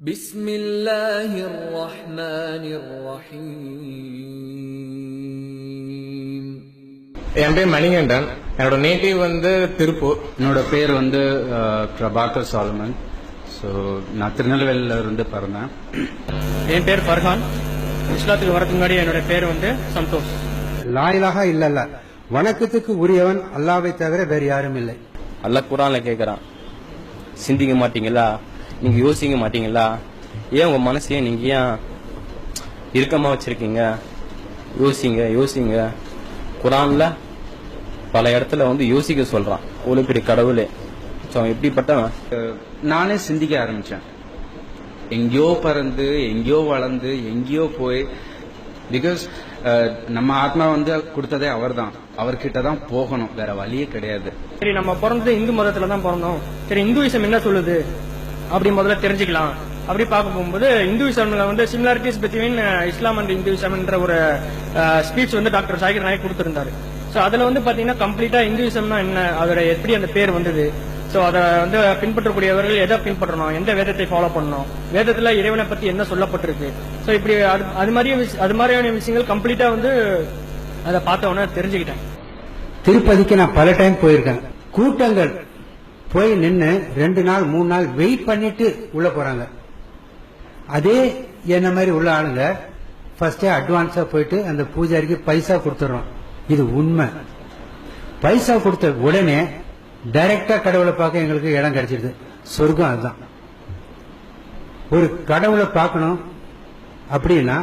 بسم الله الرحمن الرحيم என் பேர் மணிகண்டன் என்னோட நேட்டிவ் வந்து திருப்பூர் என்னோட பேர் வந்து அஹ், பிரபாகர் சாலமன் ஸோ நான் திருநெல்வேலியில இருந்து பிறந்தேன் என் பேர் ஃபர்ஹான் இஸ்லாத்துக்கு வரதுக்கு முன்னாடி என்னோட பேர் வந்து சந்தோஷ் லாயிலாக இல்லல்ல வணக்கத்துக்கு உரியவன் அல்லாவை தவிர வேறு யாரும் இல்லை அல்லாஹ் குரான்ல கேக்குறான் சிந்திக்க மாட்டீங்களா நீங்க யோசிக்க மாட்டீங்களா? ஏன் உங்க மனசையே நீங்க ஏன் இறுக்கமா வச்சிருக்கீங்க? யோசிங்க யோசிங்க. குரான்ல பல இடத்துல வந்து யோசிக்க சொல்றான். ஒரு பெரிய கடவுளே. ஸோ அவன் எப்படிப்பட்டவன்? நானே சிந்திக்க ஆரம்பிச்சேன். எங்கேயோ பிறந்து எங்கேயோ வளர்ந்து எங்கேயோ போய் பிகாஸ் நம்ம ஆத்மா வந்து கொடுத்ததே அவர்தான். அவர்கிட்ட தான் போகணும். வேற வழியே கிடையாது. சரி நம்ம பிறந்தது இந்து மதத்துல தான் பிறந்தோம். சரி இந்துவிசம் என்ன சொல்லுது? அப்படி முதல்ல தெரிஞ்சுக்கலாம். அப்படி பார்க்க போகும்போது இந்துவிசம்ல வந்து சிமிலாரிட்டிஸ் பிட்வீன் இஸ்லாம் அண்ட் இந்துவிசம்ன்ற ஒரு uh, ஸ்பீச் வந்து டாக்டர் சாகிர் நாயக் கொடுத்திருந்தாரு. ஸோ அதில் வந்து பார்த்தீங்கன்னா கம்ப்ளீட்டாக இந்து இந்துவிசம்னா என்ன? அதோட எப்படி அந்த பேர் வந்தது? ஸோ அதை வந்து பின்பற்றக்கூடியவர்கள் எதை பின்பற்றணும்? எந்த வேதத்தை ஃபாலோ பண்ணணும்? வேதத்தில் இறைவனை பற்றி என்ன சொல்லப்பட்டிருக்கு? ஸோ இப்படி அது அது மாதிரி அது மாதிரியான விஷயங்கள் கம்ப்ளீட்டாக வந்து அதை பார்த்த உடனே தெரிஞ்சுக்கிட்டேன். திருப்பதிக்கு நான் பல டைம் போயிருக்கேன். கூட்டங்கள் போய் நின்று ரெண்டு நாள் மூணு நாள் வெயிட் பண்ணிட்டு உள்ள போறாங்க. அதே என்ன மாதிரி உள்ள ஆளுங்க ஃபர்ஸ்டே அட்வான்ஸா போயிட்டு அந்த பூஜாரிக்கு பைசா கொடுத்துறோம் இது உண்மை. பைசா கொடுத்த உடனே டைரக்டா கடவுளை பார்க்க எங்களுக்கு இடம் கிடைச்சிருது. சொர்க்கம் அதுதான். ஒரு கடவுளை பார்க்கணும் அப்படின்னா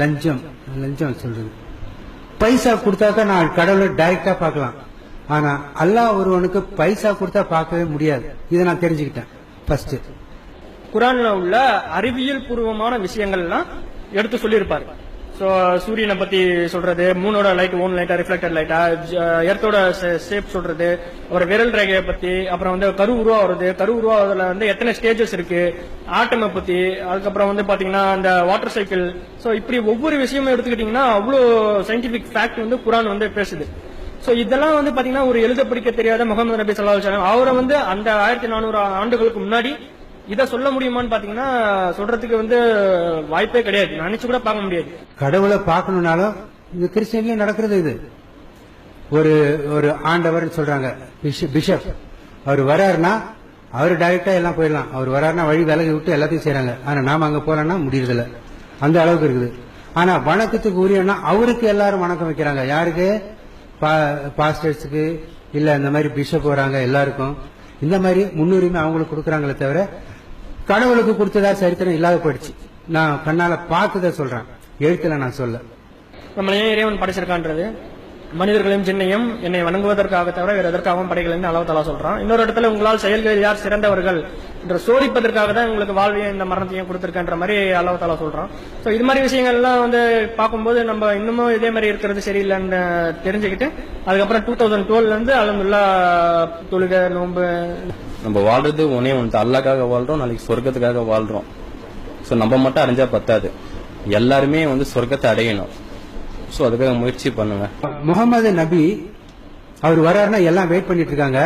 லஞ்சம் லஞ்சம் சொல்றது. பைசா கொடுத்தாக்கா நான் கடவுளை டைரக்டா பார்க்கலாம். ஆனா அல்லாஹ் ஒருவனுக்கு பைசா கொடுத்தா பார்க்கவே முடியாது. இதை நான் தெரிஞ்சுக்கிட்டேன். ஃபர்ஸ்ட் குரான்ல உள்ள அறிவியல் பூர்வமான விஷயங்கள்லாம் எடுத்து சொல்லியிருப்பாரு. ஸோ சூரியனை பத்தி சொல்றது மூணோட லைட் ஓன் லைட்டா ரிஃப்ளெக்டட் லைட்டா எர்த்தோட ஷேப் சொல்றது ஒரு விரல் ரேகையை பத்தி அப்புறம் வந்து கரு உருவாகிறது கரு உருவாவதுல வந்து எத்தனை ஸ்டேஜஸ் இருக்கு ஆட்டமை பத்தி அதுக்கப்புறம் வந்து பாத்தீங்கன்னா அந்த வாட்டர் சைக்கிள் சோ இப்படி ஒவ்வொரு விஷயமும் எடுத்துக்கிட்டீங்கன்னா அவ்வளோ சயின்டிபிக் ஃபேக்ட் வந்து குரான் வந்து பேசுது. சோ இதெல்லாம் வந்து பாத்தீங்கன்னா ஒரு எழுத படிக்க தெரியாத முகமது நபி சல்லா அலைஹி அவரை வந்து அந்த ஆயிரத்தி நானூறு ஆண்டுகளுக்கு முன்னாடி இதை சொல்ல முடியுமான்னு பாத்தீங்கன்னா சொல்றதுக்கு வந்து வாய்ப்பே கிடையாது. நினைச்சு கூட பார்க்க முடியாது. கடவுளை பார்க்கணும்னாலும் இது கிறிஸ்டியன்லயும் நடக்கிறது இது. ஒரு ஒரு ஆண்டவர் சொல்றாங்க பிஷப். அவர் வராருன்னா அவர் டைரக்டா எல்லாம் போயிடலாம். அவர் வராருன்னா வழி விலகி விட்டு எல்லாத்தையும் செய்யறாங்க ஆனா நாம அங்க போறோம்னா முடியறதில்ல. அந்த அளவுக்கு இருக்குது. ஆனா வணக்கத்துக்கு உரியனா அவருக்கு எல்லாரும் வணக்கம் வைக்கிறாங்க. யாருக்கு? பாஸ்டர்ஸுக்கு இல்லை இந்த மாதிரி பிஷப் வராங்க எல்லாருக்கும் இந்த மாதிரி முன்னுரிமை அவங்களுக்கு கொடுக்குறாங்களே தவிர கடவுளுக்கு கொடுத்ததா சரித்திரம் இல்லாத போயிடுச்சு. நான் கண்ணால பார்த்ததை சொல்றேன். எழுத்துல நான் சொல்ல. நம்மளே இறைவன் படைச்சிருக்கான்றது. மனிதர்களையும் சின்னையும் என்னை வணங்குவதற்காக தவிர வேறு எதற்காகவும் படைகள் என்று அளவு தலா சொல்றான். இன்னொரு இடத்துல உங்களால் செயல்களில் யார் சிறந்தவர்கள் என்று சோதிப்பதற்காக தான் உங்களுக்கு வாழ்வையும் இந்த மரணத்தையும் கொடுத்துருக்கன்ற மாதிரி அளவு தலா சொல்றான். ஸோ இது மாதிரி விஷயங்கள்லாம் வந்து பார்க்கும்போது நம்ம இன்னமும் இதே மாதிரி இருக்கிறது சரியில்லைன்னு தெரிஞ்சுக்கிட்டு அதுக்கப்புறம் டூ தௌசண்ட் டுவெல்ல இருந்து அலமதுல்லா தொழுகை நோன்பு. நம்ம வாழ்றது ஒன்னே ஒன்று அல்லாக்காக வாழ்றோம் நாளைக்கு சொர்க்கத்துக்காக வாழ்றோம். ஸோ நம்ம மட்டும் அடைஞ்சா பத்தாது. எல்லாருமே வந்து சொர்க்கத்தை அடையணும். ஸோ அதுக்காக முயற்சி பண்ணுங்க. முகமது நபி அவர் வர்றாருன்னா எல்லாம் வெயிட் பண்ணிட்டு இருக்காங்க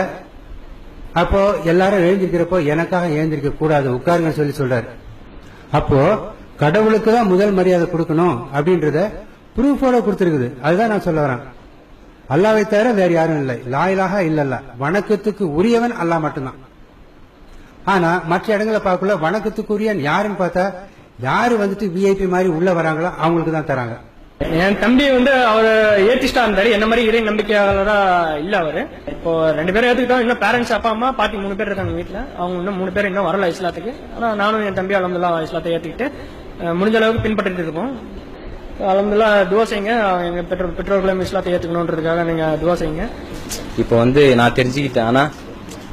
அப்போ எல்லாரும் எழுந்திருக்கிறப்போ எனக்காக எழுந்திருக்க கூடாது உட்காருங்க சொல்லி சொல்றாரு. அப்போ கடவுளுக்கு தான் முதல் மரியாதை கொடுக்கணும் அப்படின்றத ப்ரூஃபோட கொடுத்துருக்குது. அதுதான் நான் சொல்ல வரேன். அல்லாவை தவிர வேற யாரும் இல்லை. லாயிலாக இல்லல்ல. வணக்கத்துக்கு உரியவன் அல்லாஹ் மட்டும்தான். ஆனா மற்ற இடங்களை பார்க்கல வணக்கத்துக்குரியன் யாருன்னு பார்த்தா யாரு வந்துட்டு விஐபி மாதிரி உள்ள வராங்களோ அவங்களுக்கு தான் தராங்க. என் தம்பி வந்து அவர் ஏத்திஸ்டா இருந்தாரு என்ன மாதிரி இறை நம்பிக்கையாளரா இல்ல அவரு. இப்போ ரெண்டு பேரும் ஏத்துக்கிட்டோம். இன்னும் பேரண்ட்ஸ் அப்பா அம்மா பாட்டி மூணு பேர் இருக்காங்க வீட்டுல அவங்க இன்னும் மூணு பேர் இன்னும் வரல இஸ்லாத்துக்கு. ஆனா நானும் என் தம்பி அலமதுல்லா இஸ்லாத்தை ஏத்துக்கிட்டு முடிஞ்ச அளவுக்கு பின்பற்றிட்டு இருக்கோம். அலமதுல்லா துவா செய்யுங்க. எங்க பெற்றோர் பெற்றோர்களும் இஸ்லாத்தை ஏத்துக்கணுன்றதுக்காக நீங்க துவா செய்யுங்க. இப்போ வந்து நான் தெரிஞ்சுக்கிட்டேன். ஆனா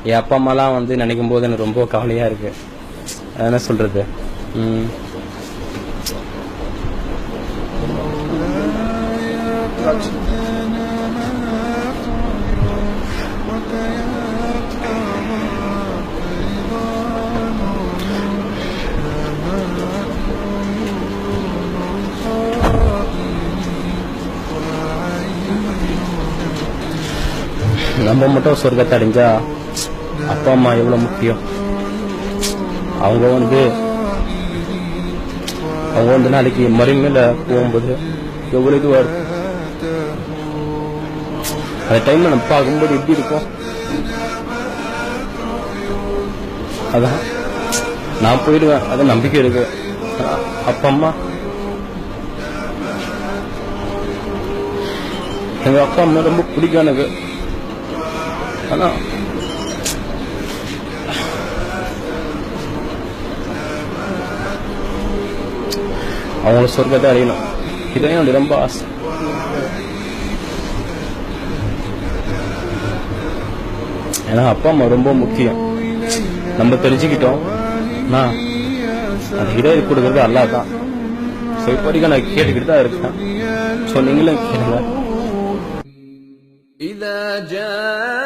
என் அப்பா அம்மாலாம் வந்து நினைக்கும் போது எனக்கு ரொம்ப கவலையா இருக்கு. என்ன சொல்றது? நம்ம மட்டும் சொர்க்கத்தை அடைஞ்சா அப்பா அம்மா எவ்வளவு முக்கியம்? அவங்க வந்து அவங்க வந்து நாளைக்கு மறுமையில போகும்போது எவ்வளவு இதுவா இருக்கும் அந்த டைம்ல நம்ம பார்க்கும்போது எப்படி இருக்கும்? அதான் நான் போயிடுவேன். அது நம்பிக்கை இருக்கு. அப்பா அம்மா எங்க அப்பா அம்மா ரொம்ப பிடிக்கும் எனக்கு. ஆனா அவங்கள சொர்க்கத்தை அடையணும் இதான் என்னுடைய ரொம்ப ஆசை ஏன்னா அப்பா அம்மா ரொம்ப முக்கியம் நம்ம தெரிஞ்சுக்கிட்டோம் நான் அந்த ஹிதாயத் கொடுக்கறது அல்லா தான் ஸோ இப்போ வரைக்கும் நான் கேட்டுக்கிட்டு தான் இருக்கேன் ஸோ நீங்களும் கேளுங்க إذا جاء